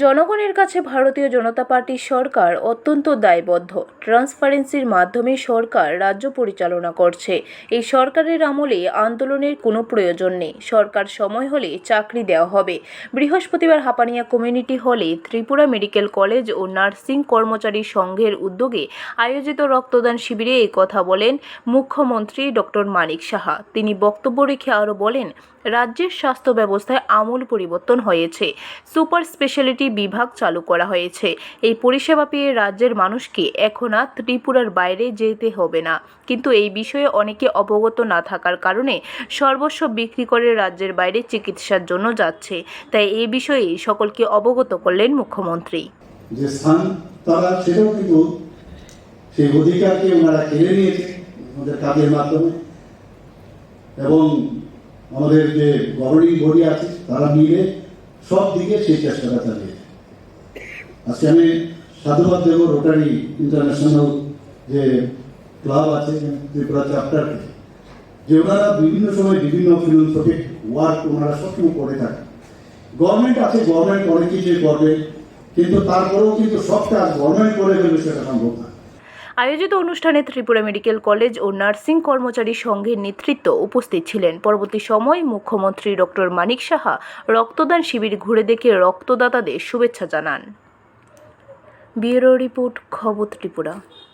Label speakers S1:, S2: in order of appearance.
S1: জনগণের কাছে ভারতীয় জনতা পার্টির সরকার অত্যন্ত দায়বদ্ধ। ট্রান্সপারেন্সির মাধ্যমে সরকার রাজ্য পরিচালনা করছে। এই সরকারের আমলে আন্দোলনের কোনো প্রয়োজন নেই। সরকার সময় হলে চাকরি দেওয়া হবে। বৃহস্পতিবার হাপানিয়া কমিউনিটি হলে ত্রিপুরা মেডিকেল কলেজ ও নার্সিং কর্মচারী সংঘের উদ্যোগে আয়োজিত রক্তদান শিবিরে এই কথা বলেন মুখ্যমন্ত্রী ডক্টর মানিক সাহা। তিনি বক্তব্য রেখে আরও বলেন রাজ্যের স্বাস্থ্য ব্যবস্থায় আমূল পরিবর্তন হয়েছে। সুপার স্পেশালিটি বিভাগ চালু করা হয়েছে। এই পরিষেবা পেয়ে রাজ্যের মানুষকে এখন আর ত্রিপুরার বাইরে যেতে হবে না। কিন্তু এই বিষয়ে অনেকে অবগত না থাকার কারণে সর্বস্ব বিক্রি করে রাজ্যের বাইরে চিকিৎসার জন্য যাচ্ছে। তাই এই বিষয়ে সকলকে অবগত করলেন মুখ্যমন্ত্রী।
S2: যে স্থান তারা, সেটাও কিন্তু সেই অধিকারকে ওনারা কেড়ে নিয়েছে আমাদের কাজের মাধ্যমে। এবং আমাদের যে গভর্নিং বডি আছে, তারা মিলে সব দিকে সেই চেষ্টাটা চালিয়েছে। আজকে আমি সাধুবাদ দেব রোটারি ইন্টারন্যাশনাল যে ক্লাব আছে, ত্রিপুরা চ্যাপ্টারকে, যে ওনারা বিভিন্ন সময় বিভিন্ন ফিলোসফিক ওয়ার্ক ওনারা সবসময় করে থাকে। গভর্নমেন্ট আছে গভর্নমেন্ট অনেক কিছুই করবে, কিন্তু তারপরেও কিন্তু সব কাজ গভর্নমেন্ট করে ফেলবে সেটা সম্ভব না।
S1: আয়োজিত অনুষ্ঠানে ত্রিপুরা মেডিকেল কলেজ ও নার্সিং কর্মচারী সংঘের নেতৃত্ব উপস্থিত ছিলেন। পরবর্তী সময় মুখ্যমন্ত্রী ডক্টর মানিক সাহা রক্তদান শিবির ঘুরে দেখে রক্তদাতাদের শুভেচ্ছা জানান। ব্যুরো রিপোর্ট, খবর ত্রিপুরা।